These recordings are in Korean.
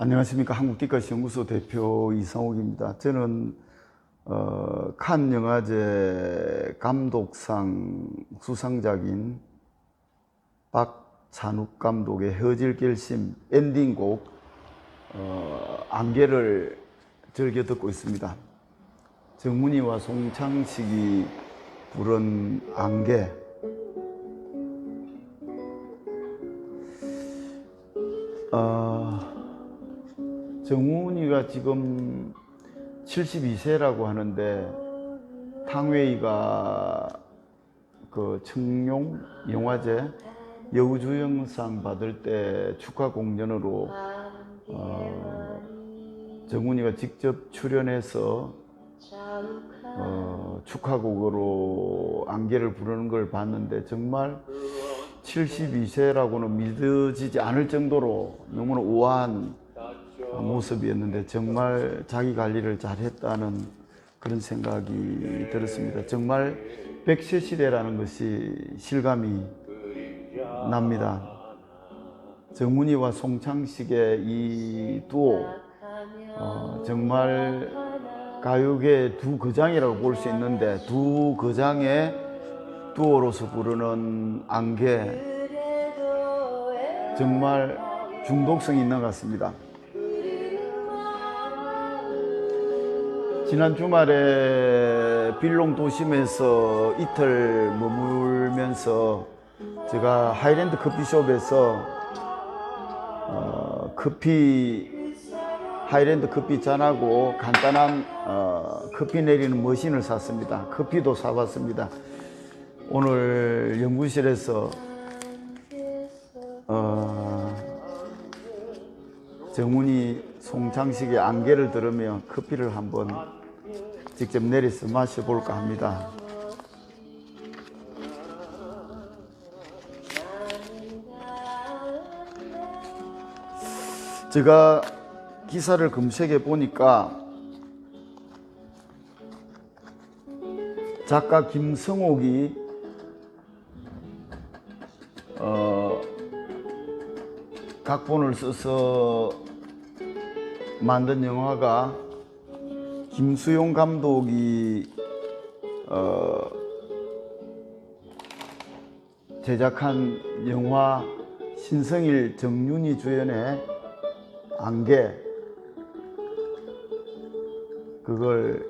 안녕하십니까 한국기가시 연구소 대표 이상욱입니다. 저는 어, 칸 영화제 감독상 수상작인 박찬욱 감독의 헤어질 결심 엔딩곡 어, 안개를 즐겨 듣고 있습니다. 정문이와 송창식이 부른 안개 어, 정훈이가 지금 72세라고 하는데 탕웨이가 그 청룡 영화제 여우주연상 받을 때 축하 공연으로 어, 정훈이가 직접 출연해서 어, 축하곡으로 안개를 부르는 걸 봤는데 정말 72세라고는 믿어지지 않을 정도로 너무나 우아한 모습이었는데 정말 자기 관리를 잘했다는 그런 생각이 들었습니다. 정말 백세 시대라는 것이 실감이 납니다. 정문이와 송창식의 이 두오 어, 정말 가요계 두 거장이라고 볼 수 있는데 두 거장의 두오로서 부르는 안개 정말 중독성이 있는 것 같습니다. 지난 주말에 빌롱 도심에서 이틀 머물면서 제가 하이랜드 커피숍에서 어, 커피 하이랜드 커피 잔하고 간단한 어, 커피 내리는 머신을 샀습니다. 커피도 사봤습니다. 오늘 연구실에서 어, 정훈이 송창식의 안개를 들으며 커피를 한번 직접 내려서 마셔볼까 합니다. 제가 기사를 검색해 보니까 작가 김성옥이 어, 각본을 써서 만든 영화가 김수용 감독이 어, 제작한 영화 신성일 정윤이 주연의 안개. 그걸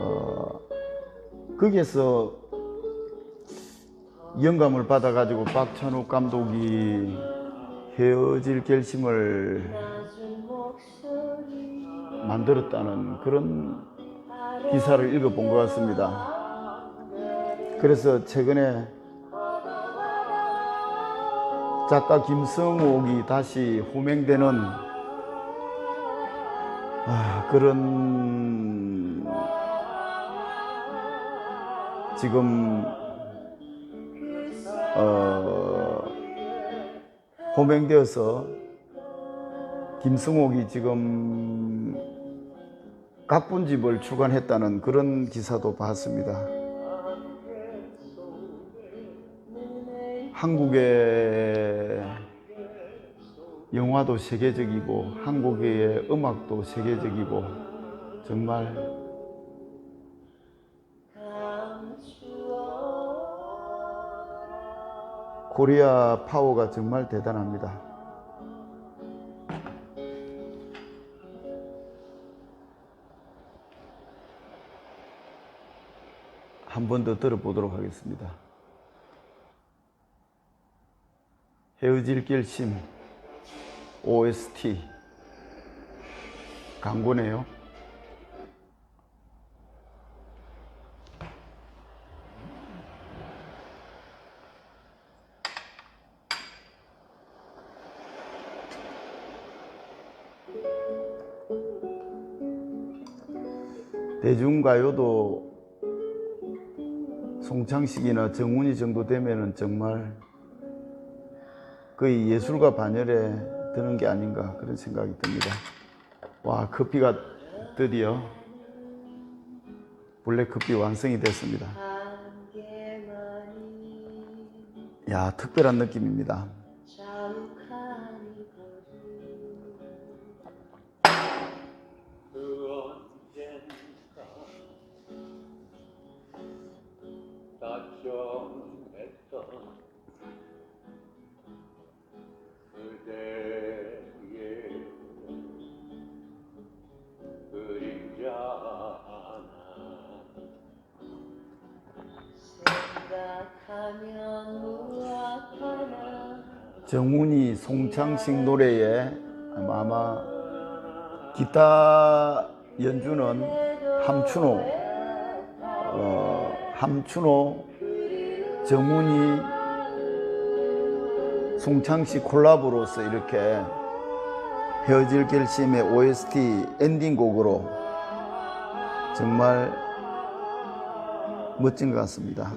어, 거기에서 영감을 받아가지고 박찬욱 감독이 헤어질 결심을 만들었다는 그런 기사를 읽어본 것 같습니다. 그래서 최근에 작가 김성옥이 다시 호명되는 아, 그런 지금 어, 호명되어서 김승옥이 지금 각본집을 출간했다는 그런 기사도 봤습니다. 한국의 영화도 세계적이고 한국의 음악도 세계적이고 정말 코리아 파워가 정말 대단합니다. 한 번 더 들어보도록 하겠습니다. 헤어질 결심 OST 광고네요. 대중가요도 송창식이나 정훈이 정도 되면은 정말 거의 예술가 반열에 드는 게 아닌가 그런 생각이 듭니다. 와 커피가 드디어 블랙 커피 완성이 됐습니다. 야 특별한 느낌입니다. 정했던 그대의 그림자 하나 생각하면 무악하나 정훈이 송창식 노래에 아마 기타 연주는 함춘호, 어, 함춘호, 정훈이, 송창식 콜라보로서 이렇게 헤어질 결심의 OST 엔딩곡으로 정말 멋진 것 같습니다.